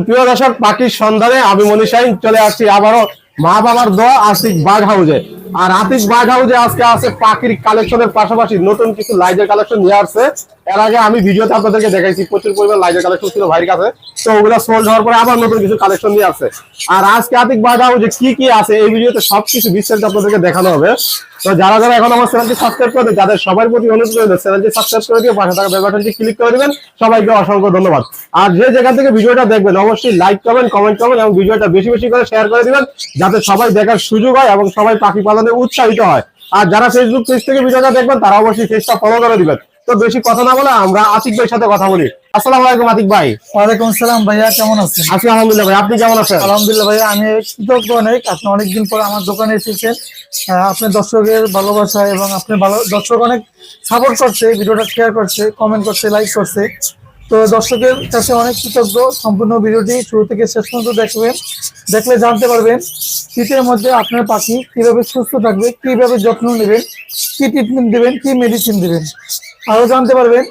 প্রিয় পাখির সন্ধানে আমি মনীষাইন চলে আসছি আবারও মা বাবার দোয়া আসি বাঘ হাউজে আর আতিক বাঘ হাউজে আজকে আছে পাখির কালেকশনের পাশাপাশি নতুন কিছু লাইজের কালেকশন নিয়ে আসছে। এর আগে আমি ভিডিওতে আপনাদেরকে দেখাইছি, প্রচুর পরিমাণ লাইজের কালেকশন ছিল ভাইয়ের কাছে। তো ওগুলো সোল্ড হওয়ার পরে আবার নতুন কিছু কালেকশন নিয়ে আসছে। আর আজকে আতিক বাঘ হাউজে কি কি আছে, এই ভিডিওতে সবকিছু বিস্তারিত আপনাদেরকে দেখানো হবে। তো যারা যারা এখন আমার চ্যানেলটি সাবস্ক্রাইব করে যাদের সবার প্রতি অনুরোধ করে চ্যানেলটি সাবস্ক্রাইব করে দিয়ে পাশে থাকা বেল বাটনটি ক্লিক করে দিবেন। সবাইকে অসংখ্য ধন্যবাদ। আর যে জায়গা থেকে ভিডিওটা দেখবেন, অবশ্যই লাইক করবেন কমেন্ট করবেন এবং ভিডিওটা বেশি বেশি করে শেয়ার করে দিবেন, যাতে সবাই দেখার সুযোগ হয় এবং সবাই পাখি পালনে উৎসাহিত হয়। আর যারা ফেসবুক পেজ থেকে ভিডিওটা দেখবেন তারা অবশ্যই পেজটা ফলো করে দিবেন। তো বেশি কথা না বলে আমরা আতিক ভাইয়ের সাথে কথা বলি। আসসালামু আলাইকুম আতিক ভাই। ওয়ালাইকুম আসসালাম ভাইয়া কেমন আছেন? আছি আলহামদুলিল্লাহ ভাই আপনি কেমন আছেন? আলহামদুলিল্লাহ ভাইয়া আমি কৃতজ্ঞ অনেক। আপনি অনেকদিন পর আমার দোকানে এসেছেন। আহ, আপনার দর্শকের ভালোবাসা এবং আপনি ভালো দর্শক অনেক সাপোর্ট করছে ভিডিওটা শেয়ার করছে কমেন্ট করছে লাইক করছে। তো দর্শকের কাছে অনেক কৃতজ্ঞ। সম্পূর্ণ ভিডিওটি শুরু থেকে শেষ পর্যন্ত দেখবেন। দেখলে জানতে পারবেন শীতের মধ্যে আপনার পাখি কীভাবে সুস্থ থাকবে, কীভাবে যত্ন নেবেন, কি ট্রিটমেন্ট দেবেন, কি মেডিসিন দেবেন। আরও জানতে পারবেন,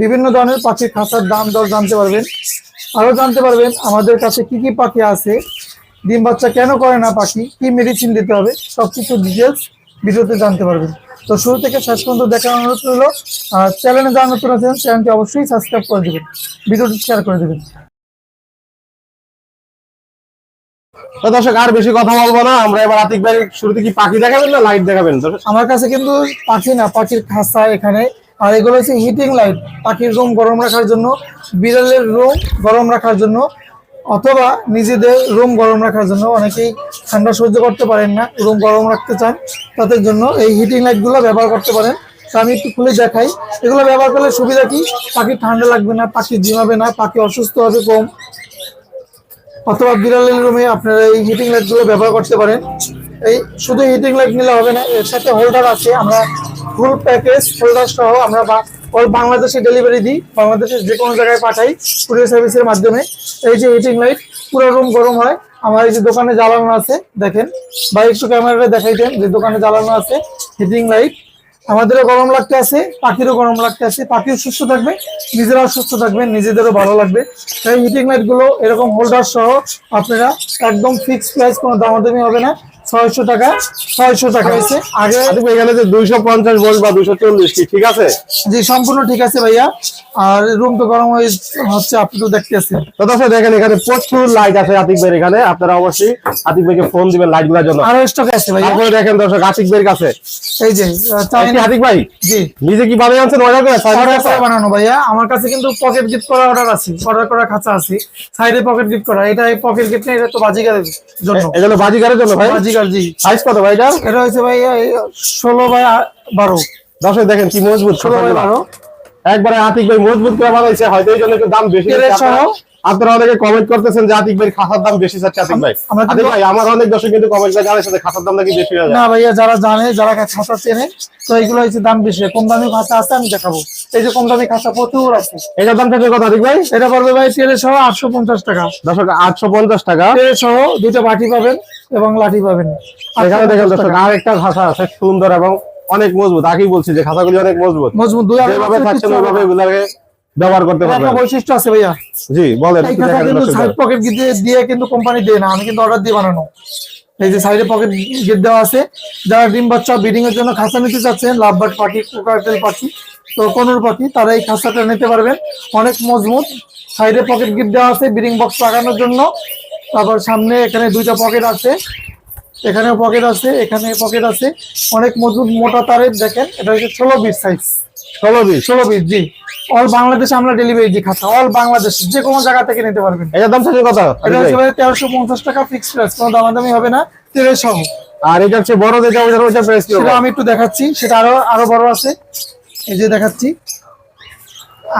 বিভিন্ন ধরনের পাখির খাঁচার দাম দর জানতে পারবেন। আরও জানতে পারবেন আমাদের কাছে কি কি পাখি আছে, ডিম বাচ্চা কেন করে না পাখি, কি মেডিসিন দিতে হবে সব কিছু ডিটেলস ভিডিওতে জানতে পারবেন। তো শুরু থেকে শেষ পর্যন্ত দেখার অনুরোধ রইল। আর চ্যানেলে যা নতুন আছেন চ্যানেলটি অবশ্যই সাবস্ক্রাইব করে দেবেন। ভিডিওটি শেয়ার করে দেবেন। তো দর্শক আর বেশি কথা বলব না। আমরা এবার আতিক ভাই শুরুতে কি পাখি দেখাবেন না লাইট দেখাবেন? আমার কাছে কিন্তু পাখি না পাখির খাঁচা এখানে। আর এগুলো হচ্ছে হিটিং লাইট পাখির রুম গরম রাখার জন্য বিড়ালের রুম গরম রাখার জন্য। অথবা নিজেদের রুম গরম রাখার জন্য অনেকেই ঠান্ডা সহ্য করতে পারেন না, রুম গরম রাখতে চান, তাদের জন্য এই হিটিং লাইটগুলো ব্যবহার করতে পারেন। তো আমি একটু খুলে দেখাই। এগুলো ব্যবহার করলে সুবিধা কি? পাখি ঠান্ডা লাগবে না, পাখি জিমাবে না, পাখি অসুস্থ হবে কম। অথবা বিড়ালের রুমে আপনারা এই হিটিং লাইটগুলো ব্যবহার করতে পারেন। এই শুধু হিটিং লাইট নিলে হবে না, এর সাথে হোল্ডার আছে, আমরা ফুল প্যাকেজ হোল্ডার সহ আমরা অল বাংলাদেশে ডেলিভারি দিই, বাংলাদেশের যে কোনো জায়গায় পাঠাই কুরিয়ার সার্ভিসের মাধ্যমে। এই যে হিটিং লাইট পুরো রুম গরম হয়। আমার এই যে দোকানে জ্বালানো আছে, দেখেন। বা একটু ক্যামেরাটা দেখাই দেন যে দোকানে জ্বালানো আছে হিটিং লাইট আমাদেরও গরম লাগতে আছে, পাখিরও গরম লাগতে আছে। পাখিও সুস্থ থাকবে, নিজেরাও সুস্থ থাকবে, নিজেদেরও ভালো লাগবে। তাই হিটিং লাইটগুলো এরকম হোল্ডার সহ আপনারা একদম ফিক্সড প্রাইস কোনো দামাদামি হবে না। ছয়শো টাকা ছয়শো টাকা। হয়েছে। আগে এখানে যে দুইশো পঞ্চাশ ভোল্ট বা দুইশো চল্লিশ কি ঠিক আছে? জি সম্পূর্ণ ঠিক আছে ভাইয়া। আর রুম তো গরম হয়ে হচ্ছে আপনি তো দেখতেছেন তো দর্শক দেখেন এখানে প্রচুর লাইট আছে আতিক ভাইয়ের এখানে। আপনারা অবশ্যই আতিক ভাইকে ফোন দিবেন লাইটগুলোর জন্য। আরও স্টক আছে তারপরে দেখেন দর্শক আতিক ভাইয়ের কাছে। এই যে আতিক ভাই? জি। নিজে কি বানিয়ে আনছেন অর্ডার করে? অর্ডার করে বানানো ভাইয়া। আমার কাছে কিন্তু পকেট গিফট করা অর্ডার আছে। অর্ডার করা খাঁচা আছে। সাইডে পকেট গিফট করা। এটা পকেট গিফট না এটা তো বাজিকারের জন্য। এজন্য বাজিগারের জন্য ভাই? জি সাইজ কত ভাই এটা? এটা হচ্ছে ভাইয়া ষোলো বাই বারো। দর্শক দেখেন কি মজবুত ষোলো বাই বারো। একবারে আতিক ভাই মজবুত করে বানাইছে হয়তো এই জন্য একটু দাম বেশি আপনারা- অনেকে কমেন্ট করতেছেন যে আতিক ভাই খাতার দাম বেশি চাচ্ছে আতিক ভাই। আতিক ভাই আমার অনেক দর্শক কিন্তু কমেন্ট করে খাতার দাম নাকি বেশি হয়ে না ভাইয়া যারা জানে যারা চেনে তো এইগুলো হচ্ছে দাম বেশি কম দামি আছে আমি দেখাবো। এই যে কম দামি খাঁচা প্রচুর আছে। এটার দাম থাকবে কত আতিক ভাই? এটা পড়বে ভাই আটশো পঞ্চাশ টাকা। দর্শক আটশো পঞ্চাশ টাকা। সহ দুইটা বাটি পাবেন। এবং লাঠি পাবেন। এখানে দেখেন 850 দর্শক টাকা। আর একটা ভাষা আছে সুন্দর এবং অনেক মজবুত। আগেই বলছি যে খাতাগুলি অনেক মজবুত। মজবুত যেভাবে থাকছেন ওইভাবে এগুলাকে ব্যবহার করতে একটা বৈশিষ্ট্য আছে ভাইয়া। জি বলেন কিন্তু সাইড পকেট দিয়ে দিয়ে কিন্তু কোম্পানি দেয় না আমি কিন্তু অর্ডার দিয়ে বানানো। এই যে সাইডে পকেট গিট দেওয়া আছে যারা ডিম বাচ্চা ব্রিডিং এর জন্য খাঁচা নিতে চাচ্ছেন লাভবার্ড পাখি কোকাটেল পাখি তো কোনোর পাখি তারা এই খাঁচাটা নিতে পারবেন। অনেক মজবুত। সাইডে পকেট গিট দেওয়া আছে ব্রিডিং বক্স লাগানোর জন্য। তারপর সামনে এখানে দুইটা পকেট আছে। এখানেও পকেট আছে এখানে পকেট আছে। অনেক মজবুত মোটা তারের দেখেন এটা হচ্ছে ষোলো বিশ সাইজ ষোলো বিশ ষোলো বিশ জি। অল বাংলাদেশে আমরা ডেলিভারি দিই খাতা অল বাংলাদেশ যে কোনো জায়গা থেকে নিতে পারবেন। এটার দাম কত? আতিক এটা ভাই? তেরোশো পঞ্চাশ টাকা ফিক্সড প্রাইস কোনো দামাদামি হবে না তেলের সহ। আর এটা হচ্ছে বড় যেটা ওইটার ওইটা প্রাইস সেটা আমি একটু দেখাচ্ছি সেটা আরও আরও বড় আছে। এই যে দেখাচ্ছি।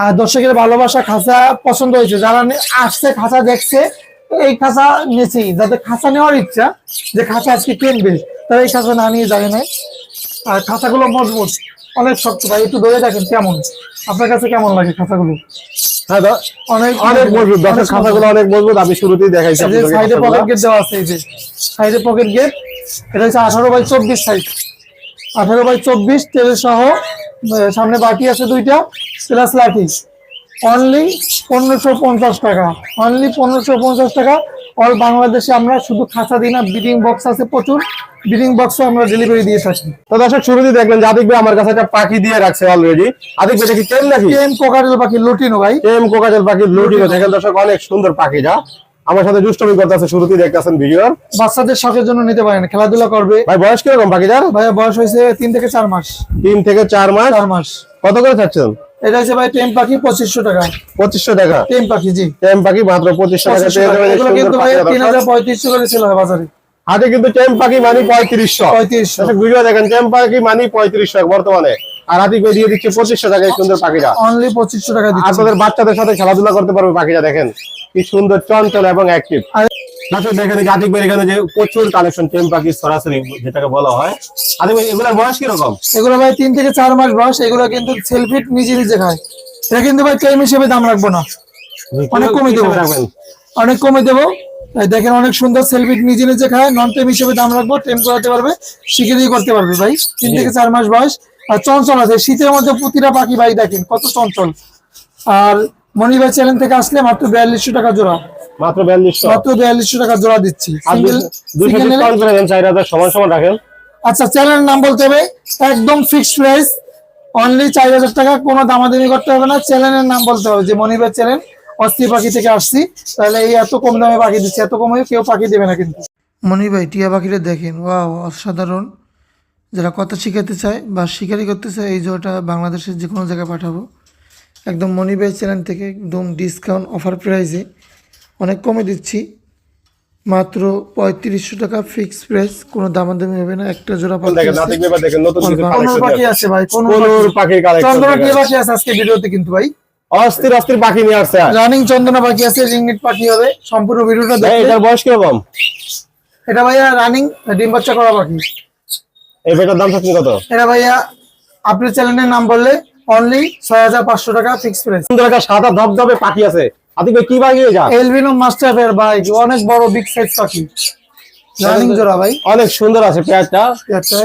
আর দর্শকের ভালোবাসা খাঁচা পছন্দ হয়েছে যারা আসছে খাঁচা দেখছে এই খাঁচা নিয়েছি যাদের খাঁচা নেওয়ার ইচ্ছা যে খাঁচা আজকে কিনবে? তারা এই খাঁচা না নিয়ে যায় নাই। আর খাঁচাগুলো মজবুত অনেক শক্ত ভাই একটু ধরে দেখেন কেমন। আপনার কাছে কেমন লাগে খাঁচাগুলো? হ্যাঁ অনেক অনেক মজবুত অনেক অনেক মজবুত। আমি শুরুতেই দেখাইছি সাইডে পকেট গেট দেওয়া আছে এই যে সাইডে পকেট গেট এটা হচ্ছে আঠারো বাই চব্বিশ সাইজ আঠারো বাই চব্বিশ সহ সামনে বাটি আছে দুইটা প্লাস লাঠি অনলি পনেরোশো পঞ্চাশ টাকা। অনলি পনেরোশো পঞ্চাশ টাকা। অল বাংলাদেশে আমরা শুধু খাঁচা দিই না ব্রিডিং বক্স আছে প্রচুর। ব্রিডিং বক্সও আমরা ডেলিভারি দিয়ে থাকি। তো দর্শক শুরুতে দেখলেন যে আদিক ভাই আমার কাছে একটা পাখি দিয়ে রাখছে অলরেডি আদিক ভাই কি টেম নাকি? টেম পাখি লুটিনো ভাই। টেম কোকাজেল পাখি লুটিনো দেখেন দর্শক অনেক সুন্দর পাখিটা। আমার সাথে দুষ্টমি করতেছে শুরুতেই দেখতেছেন ভিডিওর বাচ্চাদের শখের জন্য নিতে পারেন খেলাধুলা করবে। ভাই বয়স কীরকম পাখিটার? ভাইয়া বয়স হয়েছে তিন থেকে চার মাস। তিন থেকে চার মাস? চার মাস। কত করে চাচ্ছেন? এটা হচ্ছে ভাই টেম পাখি পঁচিশশো টাকা। পঁচিশশো টাকা? টেম পাখি জি। টেম পাখি মাত্র টাকা। 2500 টাকা। এগুলো কিন্তু ভাই তিন হাজার হাতে পঁয়ত্রিশশো করে ছিল বাজারে। কিন্তু টেম পাখি মানে দেখেন টেম পাখি মানি পঁয়ত্রিশশো বর্তমানে। আর আদিক ভাই দিয়ে দিচ্ছে পঁচিশশো টাকা সুন্দর পাখিটা। অনলি পঁচিশশো টাকা আপনাদের বাচ্চাদের সাথে খেলাধুলা করতে পারবে পাখিটা দেখেন। কি সুন্দর চঞ্চল এবং অ্যাক্টিভ দর্শক দেখেন আতিক ভাই এখানে যে প্রচুর কালেকশন টেম পাখি সরাসরি যেটাকে বলা হয়। আতিক ভাই এগুলোর বয়স কীরকম? এগুলো ভাই তিন থেকে চার মাস বয়স এগুলো কিন্তু সেলফি নিজে নিজে খায়। এটা কিন্তু ভাই হিসেবে দাম রাখব না। অনেক কমে দেবো। অনেক কমে দেবো। দেখেন অনেক সুন্দর সেলফি নিজে নিজে খায়। নন টেম হিসেবে দাম রাখব টেম করাতে পারবে শিখে দিয়ে করতে পারবে ভাই। তিন থেকে চার মাস বয়স। চঞ্চল আছে শীতের মধ্যে প্রতিটা পাখি ভাই দেখেন কত চঞ্চল। আর মনিভাই চ্যানেল থেকে আসলে মাত্র বিয়াল্লিশশো টাকা জোড়া। মাত্র বিয়াল্লিশশো। মাত্র বিয়াল্লিশশো টাকা জোড়া দিচ্ছি। সমান সমান রাখেন। আচ্ছা চ্যানেলের নাম বলতে হবে একদম ফিক্সড প্রাইস অনলি চার হাজার টাকা কোনো দামাদামি করতে হবে না। চ্যানেলের নাম বলতে হবে যে মনিবের চ্যানেল অস্থির পাখি থেকে আসছি। তাহলে এই এত কম দামে পাখি দিচ্ছে এত কমে কেউ পাখি দেবে না কিন্তু। মনি ভাই টিয়া পাখিটা দেখেন ওয়াও অসাধারণ। যারা কথা শিখাতে চায় বা শিকারি করতে চায় এই জোটা বাংলাদেশের যে কোনো জায়গায় পাঠাবো। একদম মনি ভাই চ্যানেল থেকে একদম ডিসকাউন্ট অফার প্রাইসে অনেক কমে দিচ্ছি। মাত্র পঁয়ত্রিশশো টাকা ফিক্স প্রাইস কোনো দামাদামি হবে না একটা জোড়া পাখি আছে। ভাই কোন পাখির পাখি আছে আজকে ভিডিওতে কিন্তু ভাই। অস্থির অস্থির পাখি নিয়ে আসছে। রানিং চন্দনা পাখি আছে পাখি হবে। সম্পূর্ণ ভিডিওটা ভাই, দেখবে এটার বয়স কীরকম? এটা ভাইয়া রানিং ডিম বাচ্চা করা পাখি। এই পেটার দাম সত্যি কত? এটা ভাইয়া আপনার চ্যানেলের নাম বললে অনলি ছয় হাজার পাঁচশো টাকা ফিক্স প্রাইস সুন্দর একটা সাদা ধবধবে পাখি আছে। আদিক ভাই কি পাখি এটা এলবিনো মাস্টার পেয়ার ভাই অনেক বড় বিগ সাইজ পাখি। রানিং জোড়া ভাই। অনেক সুন্দর আছে পেঁয়াজটা আচ্ছা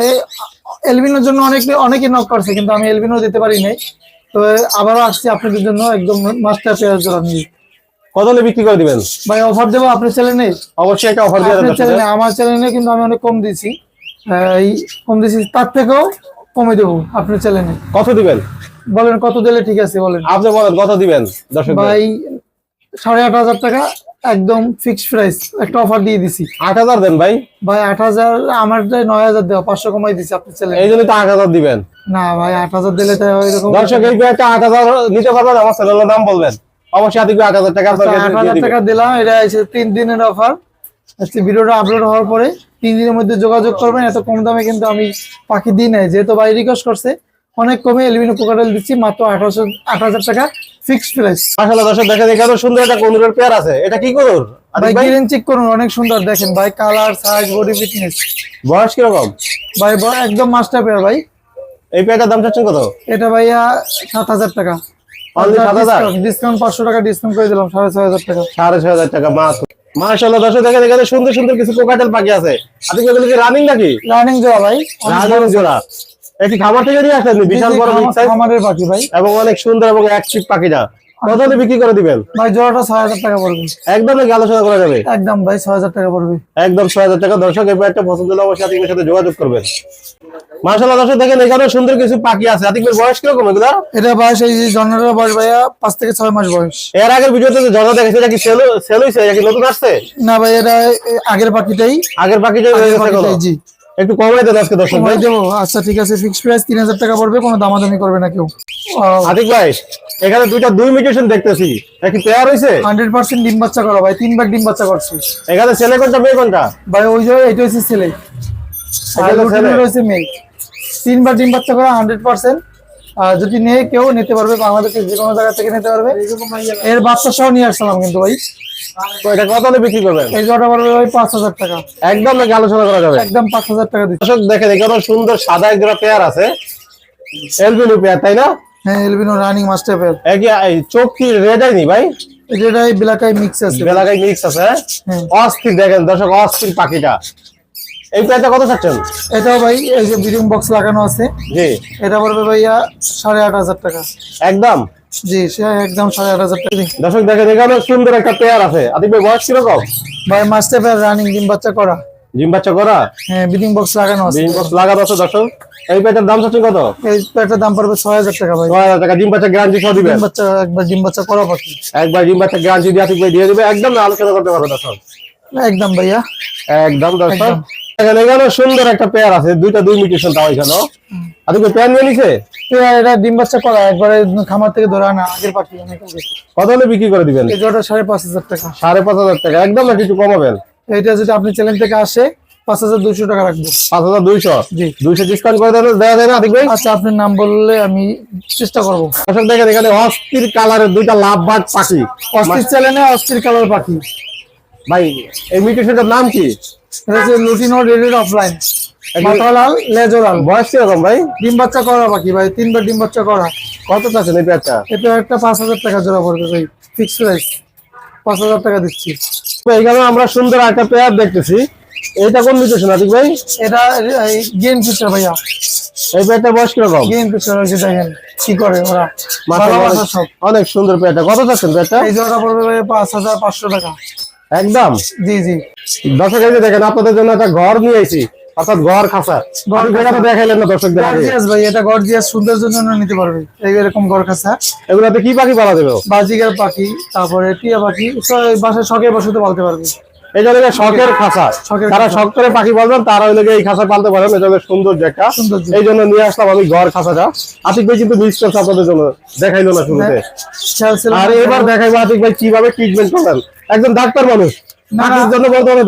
এলবিনোর জন্য অনেক অনেকে নক করছে কিন্তু আমি এলবিনো দিতে পারি নাই। তো আবারও আসছি আপনাদের জন্য একদম মাস্টার পেয়ার জোড়া নিয়ে। কত হলে বিক্রি করে দিবেন? ভাই অফার দেবো আপনার চ্যানেলে অবশ্যই একটা অফার দিয়ে আমার চ্যানেলে কিন্তু আমি অনেক কম দিয়েছি। এই কম দিয়েছি তার থেকেও কমে দেবো আপনার চ্যানেলে কত দিবেন? বলেন কত দিলে ঠিক আছে বলেন। আপনি বলেন কত দিবেন দর্শক ভাই সাড়ে আট হাজার টাকা একদম ফিক্সড প্রাইস একটা অফার দিয়ে দিছি। আট হাজার দেন ভাই। ভাই আট হাজার আমার নয় হাজার দেওয়া পাঁচশো কমাই দিছি আপনার চ্যানেলে এই জন্য তো আট হাজার দিবেন। না ভাই আট হাজার দিলে তো এরকম দর্শক এই পেঁয়াজটা আট হাজার নিতে পারবেন আমার দাম বলবেন। অবশ্যই আট হাজার টাকা আট হাজার টাকা দিলাম এটা তিন দিনের অফার আজকে ভিডিওটা আপলোড হওয়ার পরে তিন দিনের মধ্যে যোগাযোগ করবেন এত কম দামে কিন্তু আমি পাখি দিই নাই। যেহেতু ভাই রিকোয়েস্ট করছে অনেক কমে এলিমিনো কোকাটেল দিচ্ছি মাত্র আঠারোশো আট হাজার টাকা ফিক্সড প্রাইস আসলে দর্শক দেখেন এখানে সুন্দর একটা কনুরের পেয়ার আছে। এটা কি করুন ভাই গিরেন চেক করুন অনেক সুন্দর দেখেন ভাই কালার সাইজ বডি ফিটনেস বয়স কীরকম? ভাই ভাই একদম মাস্টার পেয়ার ভাই। এই পেয়ারটার দাম চাচ্ছেন কত? এটা ভাইয়া সাত হাজার টাকা। ডিসকাউন্ট পাঁচশো টাকা ডিসকাউন্ট করে দিলাম সাড়ে ছয় হাজার টাকা। সাড়ে ছয় হাজার টাকা মাছ মাশাল্লাহ দর্শক দেখেন এখানে সুন্দর সুন্দর কিছু কোকাটেল পাখি আছে। আপনি এগুলো কি রানিং নাকি? রানিং জোড়া ভাই। রানিং জোড়া। একটি খাবার থেকে নিয়ে আসেন বিশাল বড় পাখি ভাই। এবং অনেক সুন্দর এবং অ্যাক্টিভ পাখিটা। কত হলে বিক্রি করে দিবেন? ভাই জোড়াটা ছয় হাজার টাকা পড়বে। একদম নাকি আলোচনা করা যাবে? একদম ভাই ছয় হাজার টাকা পড়বে। একদম ছয় হাজার টাকা। দর্শক পছন্দ হলে অবশ্যই আতিকের সাথে যোগাযোগ করবেন। মাশাল্লাহ দর্শক দেখেন এখানে সুন্দর কিছু পাখি আছে। আতিকের বয়স কীরকম এগুলা? এটা বয়স এই বয়স ভাইয়া পাঁচ থেকে ছয় মাস বয়স। এর আগের ভিডিওতে যে দেখেছে এটা কি সেল সেল হয়েছে এটা নতুন আসছে? না ভাই এটা আগের পাখিটাই। আগের পাখিটা হয়ে গেছে? জি। একটু কমাই দেন আজকে দর্শক ভাই। দেবো। আচ্ছা ঠিক আছে ফিক্স প্রাইস তিন হাজার টাকা পড়বে কোনো দামাদামি করবে না কেউ। আতিক ভাই এখানে দুইটা দুই মিউটেশন দেখতেছি। একটি পেয়ার হান্ড্রেড পার্সেন্ট ডিম বাচ্চা করা ভাই তিনবার ডিম বাচ্চা করছে। এখানে ছেলে কোনটা মেয়ে কোনটা? ভাই ওই যে এটা হচ্ছে ছেলে। আর। লুটিনো রয়েছে মেয়ে। তিনবার ডিম বাচ্চা করা হান্ড্রেড পার্সেন্ট। আর যদি নেই কেউ নিতে পারবে বাংলাদেশের যে কোনো জায়গা থেকে নিতে পারবে। এর বাচ্চা সহ নিয়ে আসলাম কিন্তু ভাই। তো এটা কত হলে বিক্রি করবেন? এই জটা পড়বে ভাই পাঁচ হাজার টাকা। একদম নাকি আলোচনা করা যাবে? একদম পাঁচ হাজার টাকা দিচ্ছি। দেখেন এখানে সুন্দর সাদা এক জোড়া পেয়ার আছে। এলবিনু পেয়ার তাই না? হ্যাঁ এলবিনো রানিং মাস্টার পেয়ার এই চোখ কি রেড আইনি ভাই? যেটাই বিলাকাই মিক্স আছে। বেলাগাই মিক্স আছে হ্যাঁ? হ্যাঁ। অস্থির দেখেন দর্শক অস্থির পাখিটা। এই পেয়ারটা কত চাচ্ছেন? এটাও ভাই এই যে ব্রিডিং বক্স লাগানো আছে। জি। এটা পড়বে ভাইয়া সাড়ে আট হাজার টাকা। একদম? জি সে একদম সাড়ে আট হাজার টাকা। দর্শক দেখেন এখানে সুন্দর একটা পেয়ার আছে। আদিক ভাই বয়স কীরকম? ভাই মাস্টার রানিং ডিম বাচ্চা করা। জিম বাচ্চা করা? হ্যাঁ ব্রিডিং বক্স লাগানো আছে। জিম বক্স লাগানো আছে দর্শক। এই পেয়ারটার দাম চাচ্ছেন কত? এই প্যাকেটের দাম পড়বে ছয় হাজার টাকা ভাই। ছয় হাজার টাকা জিম বাচ্চা গ্যারান্টি সহ দিবেন? বাচ্চা একবার ডিম বাচ্চা করা পাখি একবার জিম বাচ্চা গ্যারান্টি দিয়ে আতিক ভাই দিয়ে দিবে একদম আলোচনা করতে পারবে দর্শক একদম ভাইয়া। একদম দর্শক। এখানে এখানে সুন্দর একটা পেয়ার আছে দুইটা দুই মিউটেশন তাও এখানে আতিক ভাই পেয়ার নিয়ে নিছে? এটা ডিম বাচ্চা করা একবারে খামার থেকে ধরে আনা আগের পাখি কত হলে বিক্রি করে দিবেন? এই সাড়ে পাঁচ হাজার টাকা। সাড়ে পাঁচ হাজার টাকা একদম না কিছু কমাবেন? এটা যদি আপনি চ্যানেল থেকে আসে পাঁচ হাজার দুশো টাকা রাখব। পাঁচ হাজার দুইশো? দুইশো ডিসকাউন্ট করে দেওয়া দেওয়া যায় না আতিক ভাই? আচ্ছা আপনার নাম বললে আমি চেষ্টা করব। দর্শক দেখেন এখানে অস্থির কালারের দুইটা পাখি। অস্থির চ্যানেলে অস্থির কালার পাখি। ভাই এই মিউটেশনটার নাম কি? এটা হচ্ছে লুটিনো রেডেড অফলাইন মাথা লাল বয়স কীরকম ভাই? ডিম বাচ্চা করা পাখি ভাই তিনবার ডিম বাচ্চা করা। কত চাচ্ছেন এই পেয়ারটা এটা একটা পাঁচ হাজার টাকা জোড়া পড়বে ভাই ফিক্স প্রাইস পাঁচ হাজার টাকা দিচ্ছি। তো এখানে আমরা সুন্দর একটা পেয়ার দেখতেছি। এটা কোন মিউটেশন আতিক ভাই? এটা গেম ফিচার ভাইয়া। এই পেয়ারটা বয়স কীরকম? গেম ফিচার দেখেন কি করে ওরা? অনেক- সুন্দর পেয়ারটা কত চাচ্ছেন পেয়ারটা এই জোড়াটা পড়বে ভাই পাঁচ হাজার পাঁচশো টাকা। একদম? জি জি। দর্শক এই যে দেখেন আপনাদের জন্য একটা ঘর নিয়ে আইছি। অর্থাৎ ঘর খাসা ঘর ঘর খাসা দেখাইলেন না দর্শকদের গর্জিয়াস ভাই এটা গর্জিয়াস সৌন্দর্যের জন্য নিতে পারবে? এই এরকম গড় খাসা এগুলাতে কি পাখি পালা দেবে পাখি তারপরে টিয়া পাখি বাসায় শখে বসতে পালতে পারবে। এটা শখের তারা শখ করে পাখি পালবেন তারা এই খাসা পালতে পারেন এটা হলো সুন্দর একটা। এই জন্য নিয়ে আসলাম আমি ঘর খাসাটা আতিক ভাই কিন্তু মিস করছে আপনাদের জন্য। দেখাইলো না শুরুতে। আর এবার দেখাইবো আতিক ভাই কীভাবে ট্রিটমেন্ট করবেন একজন ডাক্তার মানুষ।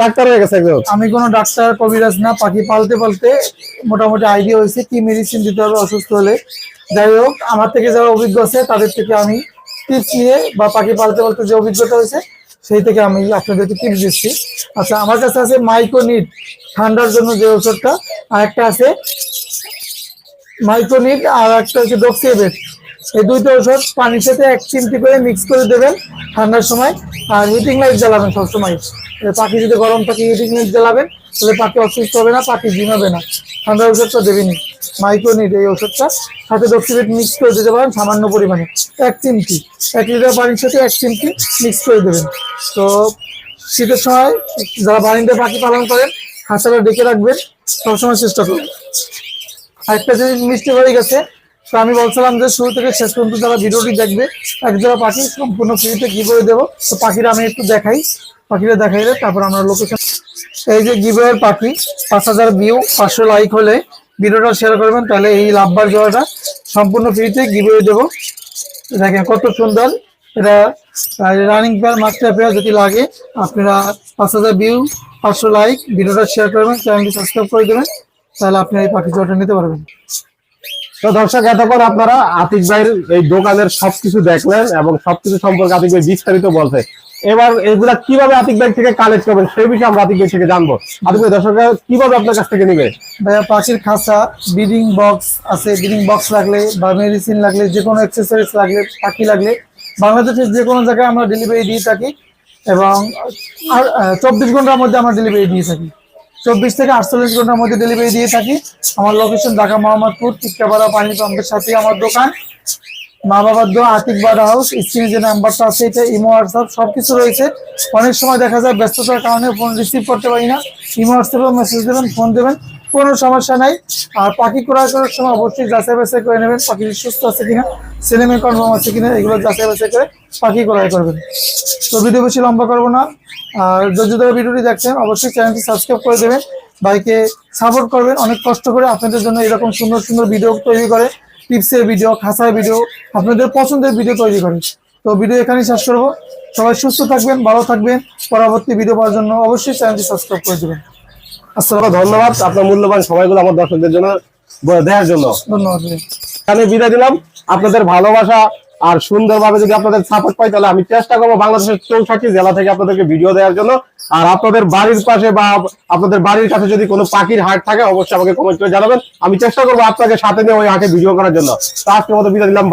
ডাক্তার হয়ে গেছে একজন। আমি কোনো ডাক্তার কবিরাজ না পাখি পালতে পালতে মোটামুটি আইডিয়া হয়েছে কি মেডিসিন দিতে হবে অসুস্থ হলে। যাই হোক আমার থেকে যারা অভিজ্ঞ আছে তাদের থেকে আমি টিপস নিয়ে বা পাখি পালতে পালতে যে অভিজ্ঞতা হয়েছে সেই থেকে আমি আপনাদেরকে টিপস দিচ্ছি। আচ্ছা আমার কাছে আছে মাইক্রোনিট ঠান্ডার জন্য যে ওষুধটা আর একটা আছে মাইক্রোনিট আর একটা হচ্ছে ডক্সিবেট এই দুইটা ওষুধ পানির সাথে এক চিমটি করে মিক্স করে দেবেন ঠান্ডার সময়, আর হিটিং লাইট জ্বালাবেন সবসময়। পাখি যদি গরম থাকে হিটিং লাইট জ্বালাবেন। তাহলে পাখি অসুস্থ হবে না, পাখি ঝিমাবে না। ঠান্ডার ওষুধটা দেবেনি মাইক্রোনিট এই ওষুধটা সাথে ডক্সিবেট মিক্স করে দিতে পারেন সামান্য পরিমাণে। এক চিমটি। এক লিটার পানির সাথে এক চিমটি মিক্স করে দেবেন। তো শীতের সময় যারা বাড়িতে পাখি পালন করেন খাঁচাটা ডেকে রাখবেন। সবসময় চেষ্টা করবেন। আরেকটা জিনিস মিষ্টি হয়ে গেছে, তো আমি বলছিলাম যে শুরু থেকে শেষ পর্যন্ত যারা ভিডিওটি দেখবে এক জোড়া পাখি সম্পূর্ণ ফ্রিতে করে দেবো। তো পাখিরা আমি একটু দেখাই। পাখিরা দেখাইলে তারপর আমরা লোকেশন এই যে গিভওয়ের পাখি, পাঁচ হাজার ভিউ পাঁচশো লাইক হলে ভিডিওটা শেয়ার করবেন, তাহলে এই লাভবার জোড়াটা সম্পূর্ণ ফ্রিতে গিভওয়ে দেবো। দেখেন কত সুন্দর, এটা রানিং পেয়ার মাস্টার পেয়ার যদি লাগে, আপনারা পাঁচ হাজার ভিউ পাঁচশো লাইক ভিডিওটা শেয়ার করবেন চ্যানেলটি সাবস্ক্রাইব করে দেবেন, তাহলে আপনি এই পাখি জোড়াটা নিতে পারবেন। তো দর্শক, এতক্ষণ আপনারা আতিক ভাইয়ের এই দোকানের সবকিছু দেখলেন এবং সবকিছু সম্পর্কে আতিক ভাই বিস্তারিত বলছে। এবার এগুলা কীভাবে আতিক ভাই থেকে কালেক্ট করবেন, সেই বিষয়ে আমরা আতিক ভাই থেকে জানব। আতিক ভাই দর্শকরা কীভাবে আপনার কাছ থেকে নিবে? ভাইয়া পাখির খাঁচা ব্রিডিং বক্স আছে। ব্রিডিং বক্স লাগলে বা মেডিসিন লাগলে যে কোনো অ্যাক্সেসরিজ লাগলে, পাখি লাগলে, বাংলাদেশের যে কোনো জায়গায় আমরা ডেলিভারি দিয়ে থাকি এবং চব্বিশ ঘণ্টার মধ্যে আমরা ডেলিভারি দিয়ে থাকি। চব্বিশ থেকে আটচল্লিশ ঘণ্টার মধ্যে ডেলিভারি দিয়ে থাকি। আমার লোকেশন ঢাকা মোহাম্মদপুর টিক্কাপাড়া পানি পাম্পের সাথে আমার দোকান। মা বাবার দোয়া, আতিক বাডা হাউস স্ক্রিনে যে নাম্বারটা আছে এটা ইমো হোয়াটসঅ্যাপ সবকিছু রয়েছে। অনেক সময় দেখা যায় ব্যস্ততার কারণে ফোন রিসিভ করতে পারি না। ইমো হোয়াটসঅ্যাপে মেসেজ দেবেন ফোন দেবেন, কোনো সমস্যা নাই। আর পাখি ক্রয় করার সময় অবশ্যই যাচাই বাছাই করে নেবেন, পাখি সুস্থ আছে কিনা ছেলেমেয়ে কনফার্ম আছে কিনা, এগুলো যাচাই বাছাই করে পাখি ক্রয় করবেন। তো ভিডিও বেশি লম্বা করব না। আর যদি যারা ভিডিওটি দেখছেন, অবশ্যই চ্যানেলটি সাবস্ক্রাইব করে দেবেন। ভাইকে সাপোর্ট করবেন। অনেক কষ্ট করে আপনাদের জন্য এরকম সুন্দর সুন্দর ভিডিও তৈরি করে টিপসের ভিডিও খাসার ভিডিও আপনাদের পছন্দের ভিডিও তৈরি করেন। তো ভিডিও এখানেই শেষ করব। সবাই সুস্থ থাকবেন ভালো থাকবেন। পরবর্তী ভিডিও পাওয়ার জন্য অবশ্যই চ্যানেলটি সাবস্ক্রাইব করে দেবেন। আসসালাম ধন্যবাদ। আপনার মূল্যবান সময়গুলো আমার দর্শকদের জন্য দেওয়ার জন্য। ধন্যবাদ। এখানে বিদায় দিলাম আপনাদের ভালোবাসা আর সুন্দরভাবে যদি আপনাদের সাপোর্ট পাই, তাহলে আমি চেষ্টা করব বাংলাদেশের চৌষট্টি জেলা থেকে আপনাদেরকে ভিডিও দেওয়ার জন্য। আর আপনাদের বাড়ির পাশে বা আপনাদের বাড়ির কাছে যদি কোনো পাখির হাট থাকে, অবশ্যই আমাকে কমেন্ট করে জানাবেন। আমি চেষ্টা করব আপনাকে সাথে নিয়ে ওই হাটে ভিডিও করার জন্য। তো আজকের মতো বিদায় দিলাম